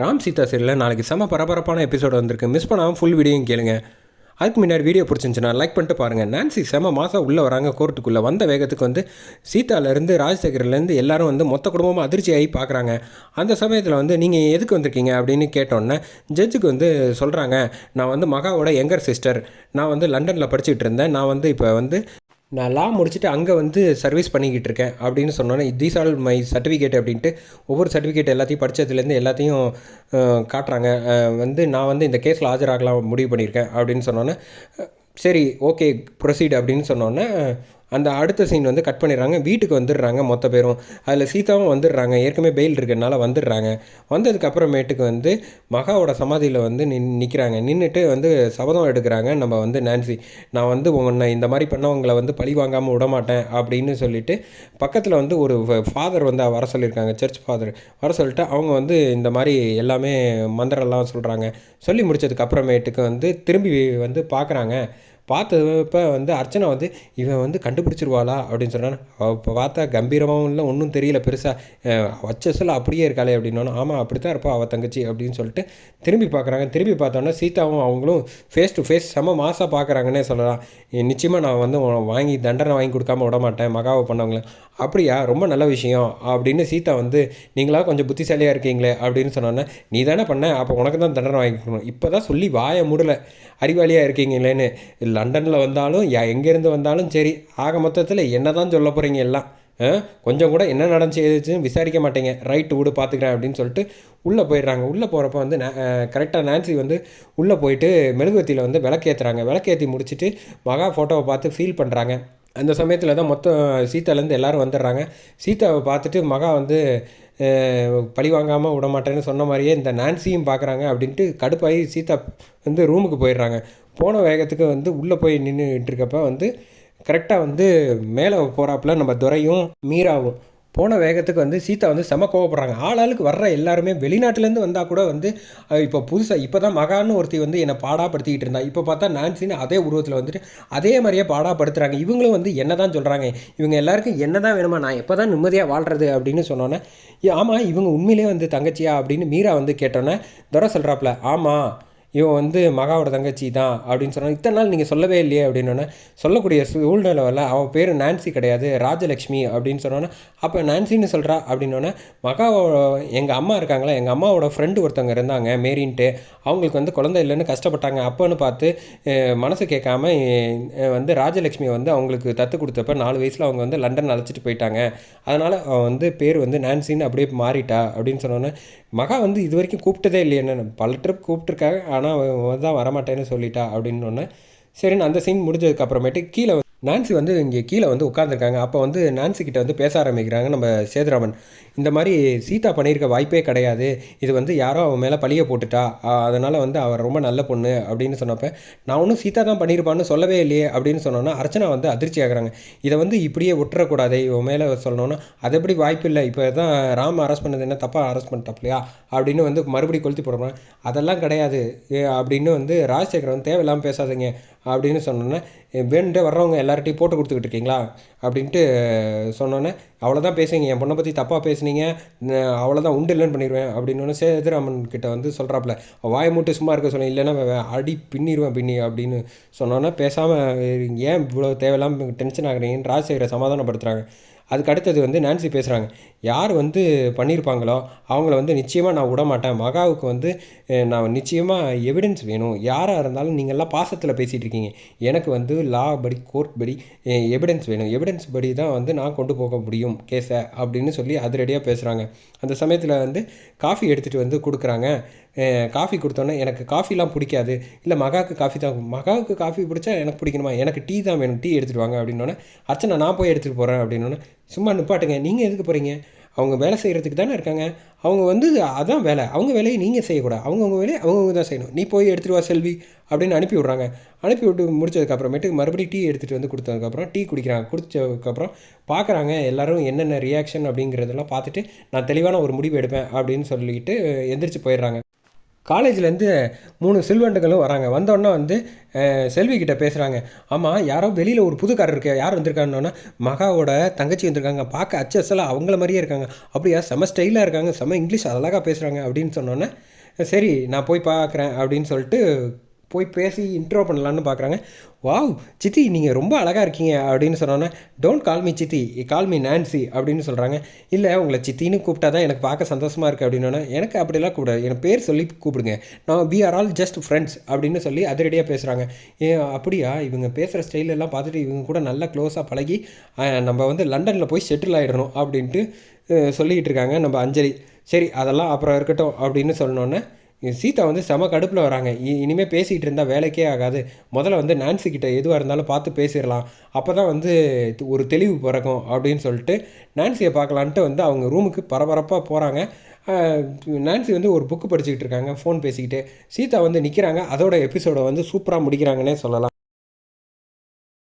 ராம் சீதா சீரியலில் நாளைக்கு செம பரபரப்பான எபிசோடு வந்திருக்கு. மிஸ் பண்ணாமல் ஃபுல் வீடியோயும் கேளுங்க. அதுக்கு முன்னாடி வீடியோ பிடிச்சிருந்துச்சுன்னா லைக் பண்ணிட்டு பாருங்கள் நான்சி செம மாதம் உள்ளே வராங்க கோர்ட்டுக்குள்ளே வந்த வேகத்துக்கு வந்து சீதாலேருந்து ராஜசேகர்லேருந்து எல்லாரும் வந்து மொத்த குடும்பமாக அதிர்ச்சி ஆகி பார்க்குறாங்க அந்த சமயத்தில் வந்து நீங்கள் எதுக்கு வந்திருக்கீங்க அப்படின்னு கேட்டோன்னே ஜட்ஜுக்கு வந்து சொல்கிறாங்க நான் வந்து மகாவோட யங்கர் சிஸ்டர் நான் வந்து லண்டனில் படிச்சுட்டு இருந்தேன். நான் வந்து இப்போ வந்து நான் லா முடிச்சுட்டு அங்கே வந்து சர்வீஸ் பண்ணிக்கிட்டு இருக்கேன் அப்படின்னு சொன்னோன்னே தீஸ் ஆல் மை சர்டிஃபிகேட் அப்படின்ட்டு ஒவ்வொரு சர்டிஃபிகேட் எல்லாத்தையும் படித்ததுலேருந்து எல்லாத்தையும் காட்டுறாங்க. வந்து நான் வந்து இந்த கேஸில் ஆஜராகலாம் முடிவு பண்ணியிருக்கேன் அப்படின்னு சொன்னோன்னே சரி ஓகே ப்ரொசீட் அப்படின்னு சொன்னோன்னே அந்த அடுத்த சீன் வந்து கட் பண்ணிடுறாங்க. வீட்டுக்கு வந்துடுறாங்க மொத்த பேரும். அதில் சீதாவும் வந்துடுறாங்க. ஏற்கனவே பெயில் இருக்கிறனால வந்துடுறாங்க. வந்ததுக்கப்புறமேட்டுக்கு வந்து மகாவோட சமாதியில் வந்து நின் நிற்கிறாங்க நின்றுட்டு வந்து சபதம் எடுக்கிறாங்க. நம்ம வந்து நான்சி நான் வந்து உன்னை இந்த மாதிரி பண்ணவங்களை வந்து பழி வாங்காமல் விட மாட்டேன் அப்படின்னு சொல்லிட்டு பக்கத்தில் வந்து ஒரு ஃபாதர் வந்து வர சொல்லியிருக்காங்க. சர்ச் ஃபாதர் வர சொல்லிட்டு அவங்க வந்து இந்த மாதிரி எல்லாமே மந்திரம்லாம் சொல்கிறாங்க சொல்லி முடிச்சதுக்கு அப்புறமேட்டுக்கு வந்து திரும்பி வந்து பார்க்குறாங்க. பார்த்தப்ப வந்து அர்ச்சனா வந்து இவன் வந்து கண்டுபிடிச்சிருவாளா? அப்படின்னு சொன்னான். இப்போ பார்த்தா கம்பீரமாகவும் இல்லை ஒன்றும் தெரியல பெருசாக வச்ச சொல்ல அப்படியே இருக்காளே அப்படின்னோன்னா ஆமாம் அப்படி தான் இருப்பா அவள் தங்கச்சி அப்படின்னு சொல்லிட்டு திரும்பி பார்க்குறாங்க திரும்பி பார்த்தோன்னா சீதாவும் அவங்களும் ஃபேஸ் டு ஃபேஸ் செம மாசாக பார்க்குறாங்கன்னே சொல்லலாம். நிச்சயமாக நான் வந்து வாங்கி தண்டனை வாங்கி கொடுக்காம விட மாட்டேன் மகாவை பண்ணவங்கள. அப்படியா ரொம்ப நல்ல விஷயம். அப்படின்னு சீதா வந்து நீங்களா கொஞ்சம் புத்திசாலியாக இருக்கீங்களே அப்படின்னு சொன்னோன்னே நீ தானே பண்ண அப்போ உனக்கு தான் தண்டனை வாங்கிக்கணும் இப்போ தான் சொல்லி வாய மூடலை. அறிவாளியாக இருக்கீங்களேன்னு. லண்டனில் வந்தாலும் எங்கேருந்து வந்தாலும் சரி ஆக மொத்தத்தில் என்ன தான் சொல்ல போகிறீங்க எல்லாம் கொஞ்சம் கூட என்ன நடந்துச்சுன்னு விசாரிக்க மாட்டேங்க. ரைட்டு விடு பார்த்துக்கிறேன் அப்படின்னு சொல்லிட்டு உள்ளே போயிடுறாங்க. உள்ளே போகிறப்ப வந்து கரெக்டாக நான்சி வந்து உள்ளே போயிட்டு மெழுகுவத்தியில் வந்து விளக்கேற்றுறாங்க விளக்கேற்றி முடிச்சுட்டு மகா ஃபோட்டோவை பார்த்து ஃபீல் பண்ணுறாங்க அந்த சமயத்தில் தான் மொத்தம் சீதாலேருந்து எல்லாரும் வந்துடுறாங்க. சீதாவை பார்த்துட்டு மகா வந்து பழி வாங்காமல் விட மாட்டேன்னு சொன்ன மாதிரியே இந்த நான்சியும் பார்க்குறாங்க அப்படின்ட்டு கடுப்பாகி சீதா வந்து ரூமுக்கு போயிடுறாங்க. போன வேகத்துக்கு வந்து உள்ளே போய் நின்றுட்டு இருக்கப்ப வந்து கரெக்டாக வந்து மேலே போகிறாப்புல நம்ம துரையும் மீராவும். போன வேகத்துக்கு வந்து சீதா வந்து செம கோவப்படுறாங்க. ஆளாளுக்கு வர்ற எல்லாருமே வெளிநாட்டிலேருந்து வந்தால் கூட வந்து இப்போ புதுசாக இப்போ தான் மகான்னு ஒருத்தி வந்து என்னை பாடாப்படுத்திக்கிட்டு இருந்தா. இப்போ பார்த்தா நான்சின்னு அதே உருவத்தில் வந்துட்டு அதே மாதிரியே பாடாப்படுத்துகிறாங்க இவங்களும் வந்து என்ன தான் சொல்கிறாங்க இவங்க எல்லாருக்கும் என்ன தான் வேணுமா? நான் எப்போ தான் நிம்மதியாக வாழ்கிறது அப்படின்னு சொன்னோன்னே ஆமாம் இவங்க உண்மையிலே வந்து தங்கச்சியா? அப்படின்னு மீரா வந்து கேட்டோன்னே துரை சொல்கிறாப்புல ஆமாம் இவன் வந்து மகாவோட தங்கச்சி தான் அப்படின்னு சொன்னான் இத்தனை நாள் நீங்கள் சொல்லவே இல்லையே அப்படின்னோடனே சொல்லக்கூடிய சூழ்நிலை அவன் பேர் நான்சி கிடையாது ராஜலக்ஷ்மி அப்படின்னு சொன்னோன்னே அப்போ நான்சின்னு சொல்கிறா அப்படின்னோடனே மகாவோட எங்கள் அம்மா இருக்காங்களா எங்கள் அம்மாவோட ஃப்ரெண்டு ஒருத்தவங்க இருந்தாங்க மேரின்ட்டு அவங்களுக்கு வந்து குழந்தை இல்லைன்னு கஷ்டப்பட்டாங்க. அப்போன்னு பார்த்து மனசு கேட்காம வந்து ராஜலக்ஷ்மி வந்து அவங்களுக்கு தத்து கொடுத்தப்ப நாலு வயசில் அவங்க வந்து லண்டன் அழைச்சிட்டு போயிட்டாங்க. அதனால் அவன் வந்து பேர் வந்து நான்சின்னு அப்படியே மாறிட்டா அப்படின்னு சொன்னோன்னே மகா வந்து இது வரைக்கும் கூப்பிட்டதே இல்லையே என்ன பல ட்ரிப் கூப்பிட்ருக்காங்க ஆனால் அவன் தான் வரமாட்டேன்னு சொல்லிட்டா அப்படின்னு ஒன்று சரின்னு அந்த சீன் முடிஞ்சதுக்கப்புறமேட்டு கீழே நான்சி வந்து இங்கே கீழே வந்து உட்காந்துருக்காங்க அப்போ வந்து நான்சி கிட்ட வந்து பேச ஆரம்பிக்கிறாங்க. நம்ம சேதுராமன் இந்த மாதிரி சீதா பண்ணியிருக்க வாய்ப்பே கிடையாது. இது வந்து யாரோ அவன் மேலே பழிய போட்டுட்டா. அதனால் வந்து அவர் ரொம்ப நல்ல பொண்ணு அப்படின்னு சொன்னப்ப நான் ஒன்றும் சீதா தான் பண்ணியிருப்பான்னு சொல்லவே இல்லையே அப்படின்னு சொன்னோன்னா அர்ச்சனா வந்து அதிர்ச்சி ஆகிறாங்க. இதை வந்து இப்படியே விட்டுறக்கூடாது இவன் மேலே சொல்லணும்னா. அது எப்படி வாய்ப்பு இல்லை. இப்போ தான் ராம் அரெஸ்ட் பண்ணது என்ன? தப்பாக அரெஸ்ட் பண்ணிட்டாப்லையா அப்படின்னு வந்து மறுபடியும் கொளுத்தி போடுறான் அதெல்லாம் கிடையாது. ஏ, அப்படின்னு வந்து ராஜசேகர் வந்து தேவையில்லாமல் பேசாதீங்க. அப்படின்னு சொன்னோன்னே வேணுன்ட்டு வர்றவங்க எல்லார்ட்டையும் போட்டு கொடுத்துக்கிட்டு இருக்கீங்களா? அப்படின்ட்டு சொன்னோன்னே அவ்வளோதான் பேசுங்க என் பொண்ணை பற்றி தப்பாக பேசுனீங்க. அவ்வளோ அவ்வளோதான் உண்டு இல்லைன்னு பண்ணிடுவேன். அப்படின்னு சேதுராமன் கிட்ட வந்து சொல்கிறாப்புல வாய் மூட்டு சும்மா இருக்க சொன்னேன். இல்லைன்னா அடி பின்னிடுவேன் பின்னி. அப்படின்னு சொன்னோன்னே பேசாமல் ஏன் இவ்வளோ தேவையில்லாமல் டென்ஷன் ஆகுறீங்கன்னு ராஜசேகரை சமாதானப்படுத்துகிறாங்க அதுக்கு அடுத்தது வந்து நான்சி பேசுகிறாங்க யார் வந்து பண்ணியிருப்பாங்களோ அவங்கள வந்து நிச்சயமாக நான் விட மாட்டேன் மகாவுக்கு வந்து நான் நிச்சயமாக எவிடன்ஸ் வேணும். யாராக இருந்தாலும் நீங்கள்லாம் பாசத்தில் பேசிகிட்டு இருக்கீங்க. எனக்கு வந்து லா படி கோர்ட் படி எவிடன்ஸ் வேணும். எவிடன்ஸ் படி தான் வந்து நான் கொண்டு போக முடியும். கேஸை அப்படின்னு சொல்லி அதிரடியாக பேசுகிறாங்க அந்த சமயத்தில் வந்து காஃபி எடுத்துகிட்டு வந்து கொடுக்குறாங்க. காஃபி கொடுத்தோன்னே எனக்கு காஃபிலாம் பிடிக்காது. இல்லை மகாவுக்கு காஃபி தான் மகாவுக்கு காஃபி பிடிச்சா எனக்கு பிடிக்கணுமா? எனக்கு டீ தான் வேணும். டீ எடுத்துகிட்டு வாங்க அப்படின்னோடனே அர்ச்சனை நான் போய் எடுத்துகிட்டு போகிறேன் அப்படின்னோடனே சும்மா நிப்பாட்டுங்க. நீங்கள் எதுக்கு போகிறீங்க அவங்க வேலை செய்கிறதுக்கு தானே இருக்காங்க. அவங்க வந்து அதான் வேலை. அவங்க வேலையை நீங்கள் செய்யக்கூடாது. அவங்கவுங்க வேலையை அவங்கவுங்க தான் செய்யணும். நீ போய் எடுத்துகிட்டு வா செல்வி அப்படின்னு அனுப்பி விட்றாங்க. அனுப்பி விட்டு முடிச்சதுக்கப்புறமேட்டு மறுபடியும் டீ எடுத்துகிட்டு வந்து கொடுத்ததுக்கப்புறம் டீ குடிக்கிறாங்க. குடித்ததுக்கப்புறம் பார்க்குறாங்க எல்லோரும் என்னென்ன ரியாக்ஷன் அப்படிங்கிறதெல்லாம் பார்த்துட்டு நான் தெளிவான ஒரு முடிவு எடுப்பேன் அப்படின்னு சொல்லிட்டு எந்திரிச்சு போயிடுறாங்க. காலேஜ்லேருந்து மூணு சில்வண்டுகளும் வராங்க. வந்தோடனே வந்து செல்வி கிட்டே பேசுகிறாங்க ஆமாம் யாரோ வெளியில் ஒரு புதுக்காரர் இருக்கு யார் வந்திருக்காங்கன்னா மகாவோட தங்கச்சி வந்திருக்காங்க. பார்க்க அச்சசலாக அவங்கள மாதிரியே இருக்காங்க. அப்படியா செம ஸ்டைலாக இருக்காங்க. செம இங்கிலீஷ் அழகாக பேசுகிறாங்க அப்படின்னு சொன்னோன்னே சரி நான் போய் பார்க்குறேன் அப்படின்னு சொல்லிட்டு போய் பேசி இன்ட்ரோ பண்ணலான்னு பார்க்குறாங்க வாவ் சித்தி நீங்கள் ரொம்ப அழகாக இருக்கீங்க அப்படின்னு சொன்னோன்னே டோன்ட் கால் மீ சித்தி கால் மீ நான்சி அப்படின்னு சொல்கிறாங்க இல்லை உங்களை சித்தின்னு கூப்பிட்டா தான் எனக்கு பார்க்க சந்தோஷமாக இருக்குது அப்படின்னோன்னே எனக்கு அப்படிலாம் கூப்பிடாது. என் பேர் சொல்லி கூப்பிடுங்க. நான் we are all just friends அப்படின்னு சொல்லி அதிரடியாக பேசுகிறாங்க ஏ அப்படியா? இவங்க பேசுகிற ஸ்டைல் எல்லாம் பார்த்துட்டு இவங்க கூட நல்லா க்ளோஸாக பழகி நம்ம வந்து லண்டனில் போய் செட்டில் ஆகிடணும் அப்படின்ட்டு சொல்லிக்கிட்டு இருக்காங்க நம்ம அஞ்சலி. சரி அதெல்லாம் அப்புறம் இருக்கட்டும் அப்படின்னு சொன்னோன்னே சீதா வந்து செம கடுப்பில் வராங்க. இ- பேசிகிட்டு இருந்தால் வேலைக்கே ஆகாது. முதல்ல வந்து நான்சி கிட்ட எதுவாக இருந்தாலும் பார்த்து பேசிடலாம். அப்போ தான் வந்து ஒரு தெளிவு பிறக்கும் அப்படின்னு சொல்லிட்டு நான்சியை பார்க்கலான்ட்டு வந்து அவங்க ரூமுக்கு பரபரப்பாக போகிறாங்க நான்சி வந்து ஒரு புக்கு படிச்சுக்கிட்டு இருக்காங்க. ஃபோன் பேசிக்கிட்டு. சீதா வந்து நிற்கிறாங்க அதோட எபிசோடை வந்து சூப்பராக முடிக்கிறாங்கன்னே சொல்லலாம்.